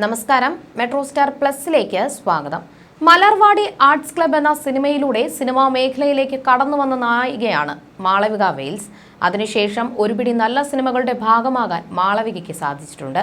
നമസ്കാരം. Metro star പ്ലസിലേക്ക് സ്വാഗതം. Malarvadi arts club എന്ന സിനിമയിലൂടെ സിനിമാ മേഖലയിലേക്ക് കടന്നു വന്ന നായികയാണ് മാളവിക വെയിൽസ്. അതിനുശേഷം ഒരുപിടി നല്ല സിനിമകളുടെ ഭാഗമാകാൻ മാളവികയ്ക്ക് സാധിച്ചിട്ടുണ്ട്.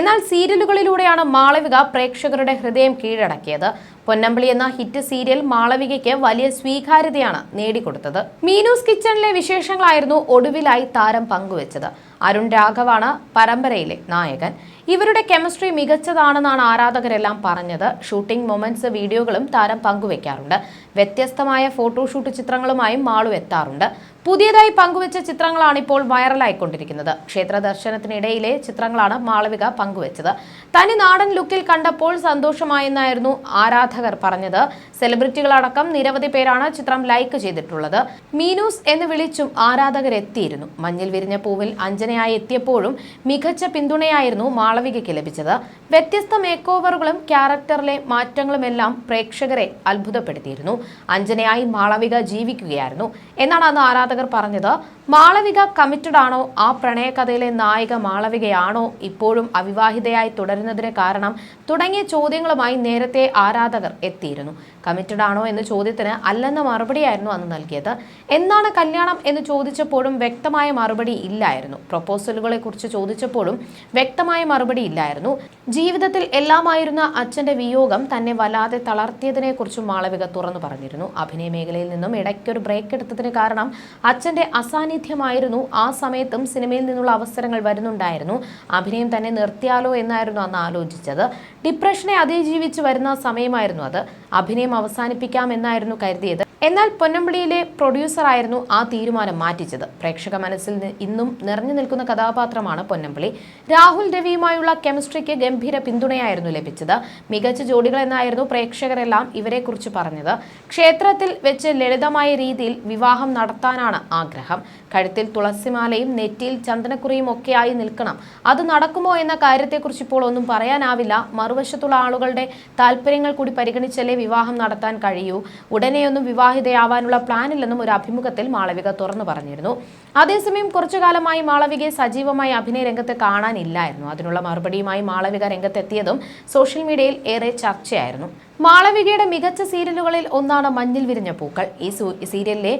എന്നാൽ സീരിയലുകളിലൂടെയാണ് മാളവിക പ്രേക്ഷകരുടെ ഹൃദയം കീഴടക്കിയത്. പൊന്നമ്പിളി എന്ന ഹിറ്റ് സീരിയൽ മാളവികയ്ക്ക് വലിയ സ്വീകാര്യതയാണ് നേടിക്കൊടുത്തത്. മീനൂസ് കിച്ചണിലെ വിശേഷങ്ങളായിരുന്നു ഒടുവിലായി താരം പങ്കുവച്ചത്. അരുൺ രാഘവാണ് പരമ്പരയിലെ നായകൻ. ഇവരുടെ കെമിസ്ട്രി മികച്ചതാണെന്നാണ് ആരാധകരെല്ലാം പറഞ്ഞത്. ഷൂട്ടിംഗ് മൊമെന്റ്സ് വീഡിയോകളും താരം പങ്കുവെക്കാറുണ്ട്. വ്യത്യസ്തമായ ഫോട്ടോഷൂട്ട് ചിത്രങ്ങളുമായും മാളു എത്താറുണ്ട്. പുതിയതായി പങ്കുവച്ച ചിത്രങ്ങളാണ് ഇപ്പോൾ വൈറലായിക്കൊണ്ടിരിക്കുന്നത്. ക്ഷേത്ര ദർശനത്തിനിടയിലെ ചിത്രങ്ങളാണ് മാളവിക പങ്കുവച്ചത്. തനി നാടൻ ലുക്കിൽ കണ്ടപ്പോൾ സന്തോഷമായെന്നായിരുന്നു ആരാധകർ പറഞ്ഞത്. സെലിബ്രിറ്റികളടക്കം നിരവധി പേരാണ് ചിത്രം ലൈക്ക് ചെയ്തിട്ടുള്ളത്. മീനൂസ് എന്ന് വിളിച്ചും ആരാധകർ എത്തിയിരുന്നു മഞ്ഞിൽ വിരിഞ്ഞ പൂവിൽ അഞ്ജനയായി എത്തിയപ്പോഴും മികച്ച പിന്തുണയായിരുന്നു മാളവികയ്ക്ക് ലഭിച്ചത്. വ്യത്യസ്ത മേക്കോവറുകളും ക്യാരക്ടറിലെ മാറ്റങ്ങളുമെല്ലാം പ്രേക്ഷകരെ അത്ഭുതപ്പെടുത്തിയിരുന്നു. അഞ്ജനയായി മാളവിക ജീവിക്കുകയായിരുന്നു. എന്നാണ് അന്ന് ആരാധകർ പറഞ്ഞത്. മാളവിക കമ്മിറ്റഡ് ആണോ? ആ പ്രണയകഥയിലെ നായിക മാളവികയാണോ ഇപ്പോഴും അവിവാഹിതയായി തുടരുന്നതിന് കാരണം തുടങ്ങിയ ചോദ്യങ്ങളുമായി നേരത്തെ ആരാധകർ എത്തിയിരുന്നു. കമ്മിറ്റഡ് ആണോ എന്ന ചോദ്യത്തിന് അല്ലെന്ന മറുപടിയായിരുന്നു അന്ന് നൽകിയത്. എന്നാണ് കല്യാണം എന്ന് ചോദിച്ചപ്പോഴും വ്യക്തമായ മറുപടി ഇല്ലായിരുന്നു. പ്രൊപ്പോസലുകളെ കുറിച്ച് ചോദിച്ചപ്പോഴും വ്യക്തമായ മറുപടി ഇല്ലായിരുന്നു. ജീവിതത്തിൽ എല്ലാമായിരുന്ന അച്ഛന്റെ വിയോഗം തന്നെ വല്ലാതെ തളർത്തിയതിനെ കുറിച്ചും മാളവിക തുറന്നു പറഞ്ഞിരുന്നു. അഭിനയ മേഖലയിൽ നിന്നും ഇടയ്ക്കൊരു ബ്രേക്ക് എടുത്തതിന് കാരണം അച്ഛന്റെ അസാന്നിധ്യമായിരുന്നു. ആ സമയത്തും സിനിമയിൽ നിന്നുള്ള അവസരങ്ങൾ വരുന്നുണ്ടായിരുന്നു. അഭിനയം തന്നെ നിർത്തിയാലോ എന്നായിരുന്നു അന്ന് ആലോചിച്ചത്. ഡിപ്രഷനെ അതിജീവിച്ച് വരുന്ന സമയമായിരുന്നു അത്. അഭിനയം അവസാനിപ്പിക്കാം എന്നായിരുന്നു കരുതിയത്. എന്നാൽ പൊന്നമ്പിളിയിലെ പ്രൊഡ്യൂസറായിരുന്നു ആ തീരുമാനം മാറ്റിച്ചത്. പ്രേക്ഷക മനസ്സിൽ ഇന്നും നിറഞ്ഞു നിൽക്കുന്ന കഥാപാത്രമാണ് പൊന്നമ്പിളി. രാഹുൽ രവിയുമായുള്ള കെമിസ്ട്രിക്ക് ഗംഭീര പിന്തുണയായിരുന്നു ലഭിച്ചത്. മികച്ച ജോഡികൾ എന്നായിരുന്നു പ്രേക്ഷകരെല്ലാം ഇവരെക്കുറിച്ച് പറഞ്ഞത്. ക്ഷേത്രത്തിൽ വെച്ച് ലളിതമായ രീതിയിൽ വിവാഹം നടത്താനാണ് ആഗ്രഹം. കഴുത്തിൽ തുളസിമാലയും നെറ്റിയിൽ ചന്ദനക്കുറിയും ഒക്കെയായി നിൽക്കണം. അത് നടക്കുമോ എന്ന കാര്യത്തെക്കുറിച്ച് ഇപ്പോൾ ഒന്നും പറയാനാവില്ല. മറുവശത്തുള്ള ആളുകളുടെ താല്പര്യങ്ങൾ കൂടി പരിഗണിച്ചല്ലേ വിവാഹം നടത്താൻ കഴിയൂ. ഉടനെയൊന്നും വിവാഹിതയാവാനുള്ള പ്ലാനില്ലെന്നും ഒരു അഭിമുഖത്തിൽ മാളവിക തുറന്നു പറഞ്ഞിരുന്നു. അതേസമയം കുറച്ചു കാലമായി മാളവികയെ സജീവമായി അഭിനയ രംഗത്ത് കാണാനില്ലായിരുന്നു. അതിനുള്ള മറുപടിയുമായി മാളവിക രംഗത്തെത്തിയതും സോഷ്യൽ മീഡിയയിൽ ഏറെ ചർച്ചയായിരുന്നു. മാളവികയുടെ മികച്ച സീരിയലുകളിൽ ഒന്നാണ് മഞ്ഞിൽ വിരിഞ്ഞ പൂക്കൾ. ഈ സീരിയലിലെ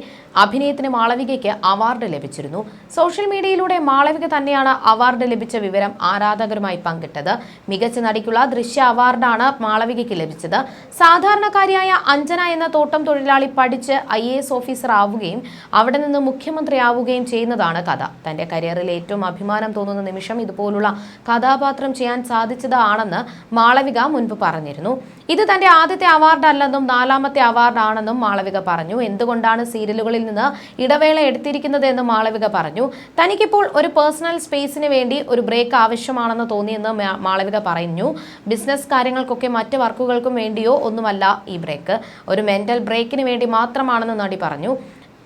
അഭിനയത്തിന് മാളവികയ്ക്ക് അവാർഡ് ലഭിച്ചിരുന്നു. സോഷ്യൽ മീഡിയയിലൂടെ മാളവിക തന്നെയാണ് അവാർഡ് ലഭിച്ച വിവരം ആരാധകരുമായി പങ്കിട്ടത്. മികച്ച നടിക്കുള്ള ദൃശ്യ അവാർഡാണ് മാളവികയ്ക്ക് ലഭിച്ചത്. സാധാരണക്കാരിയായ അഞ്ജന എന്ന തോട്ടം തൊഴിലാളി പഠിച്ച് ഐ എ എസ് ഓഫീസർ ആവുകയും അവിടെ നിന്ന് മുഖ്യമന്ത്രിയാവുകയും ചെയ്യുന്നതാണ് കഥ. തന്റെ കരിയറിൽ ഏറ്റവും അഭിമാനം തോന്നുന്ന നിമിഷം ഇതുപോലുള്ള കഥാപാത്രം ചെയ്യാൻ സാധിച്ചതാണെന്ന് മാളവിക മുൻപ് പറഞ്ഞിരുന്നു. ഇത് തന്റെ ആദ്യത്തെ അവാർഡല്ലെന്നും നാലാമത്തെ അവാർഡാണെന്നും മാളവിക പറഞ്ഞു. എന്തുകൊണ്ടാണ് സീരിയലുകളിൽ നിന്ന് ഇടവേള എടുത്തിരിക്കുന്നതെന്നും മാളവിക പറഞ്ഞു. തനിക്കിപ്പോൾ ഒരു പേഴ്സണൽ സ്പേസിന് വേണ്ടി ഒരു ബ്രേക്ക് ആവശ്യമാണെന്ന് തോന്നിയെന്ന് മാളവിക പറഞ്ഞു. ബിസിനസ് കാര്യങ്ങൾക്കൊക്കെ മറ്റ് വർക്കുകൾക്കും വേണ്ടിയോ ഒന്നുമല്ല ഈ ബ്രേക്ക് ഒരു മെന്റൽ ബ്രേക്കിന് വേണ്ടി മാത്രമാണെന്ന് നടി പറഞ്ഞു.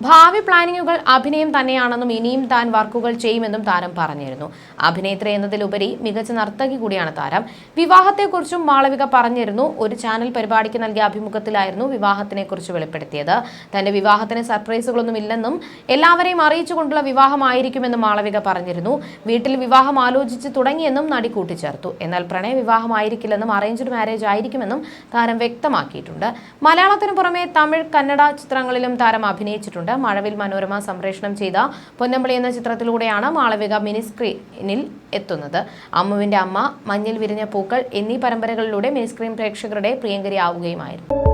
ഭാവി പ്ലാനിങ്ങുകൾ അഭിനയം തന്നെയാണെന്നും ഇനിയും താൻ വർക്കുകൾ ചെയ്യുമെന്നും താരം പറഞ്ഞിരുന്നു. അഭിനേത്രി എന്നതിലുപരി മികച്ച നർത്തകി കൂടിയാണ് താരം. വിവാഹത്തെക്കുറിച്ചും മാളവിക പറഞ്ഞിരുന്നു. ഒരു ചാനൽ പരിപാടിക്ക് നൽകിയ അഭിമുഖത്തിലായിരുന്നു വിവാഹത്തിനെക്കുറിച്ച് വെളിപ്പെടുത്തിയത്. തന്റെ വിവാഹത്തിന് സർപ്രൈസുകളൊന്നും ഇല്ലെന്നും എല്ലാവരെയും അറിയിച്ചുകൊണ്ടുള്ള വിവാഹമായിരിക്കുമെന്നും മാളവിക പറഞ്ഞിരുന്നു. വീട്ടിൽ വിവാഹം ആലോചിച്ച് തുടങ്ങിയെന്നും നടി കൂട്ടിച്ചേർത്തു. എന്നാൽ പ്രണയ വിവാഹമായിരിക്കില്ലെന്നും അറേഞ്ച്ഡ് മാരേജ് ആയിരിക്കുമെന്നും താരം വ്യക്തമാക്കിയിട്ടുണ്ട്. മലയാളത്തിന് പുറമെ തമിഴ് കന്നഡ ചിത്രങ്ങളിലും താരം അഭിനയിച്ചിട്ടുണ്ട്. മഴവിൽ മനോരമ സംപ്രേഷണം ചെയ്ത പൊന്നമ്പളി എന്ന ചിത്രത്തിലൂടെയാണ് മാളവിക മിനി സ്ക്രീനിൽ എത്തുന്നത്. അമ്മുവിന്റെ അമ്മ മഞ്ഞിൽ വിരിഞ്ഞ പൂക്കൾ എന്നീ പരമ്പരകളിലൂടെ മിനി സ്ക്രീൻ പ്രേക്ഷകരുടെ പ്രിയങ്കരിയാവുകയുമായിരുന്നു.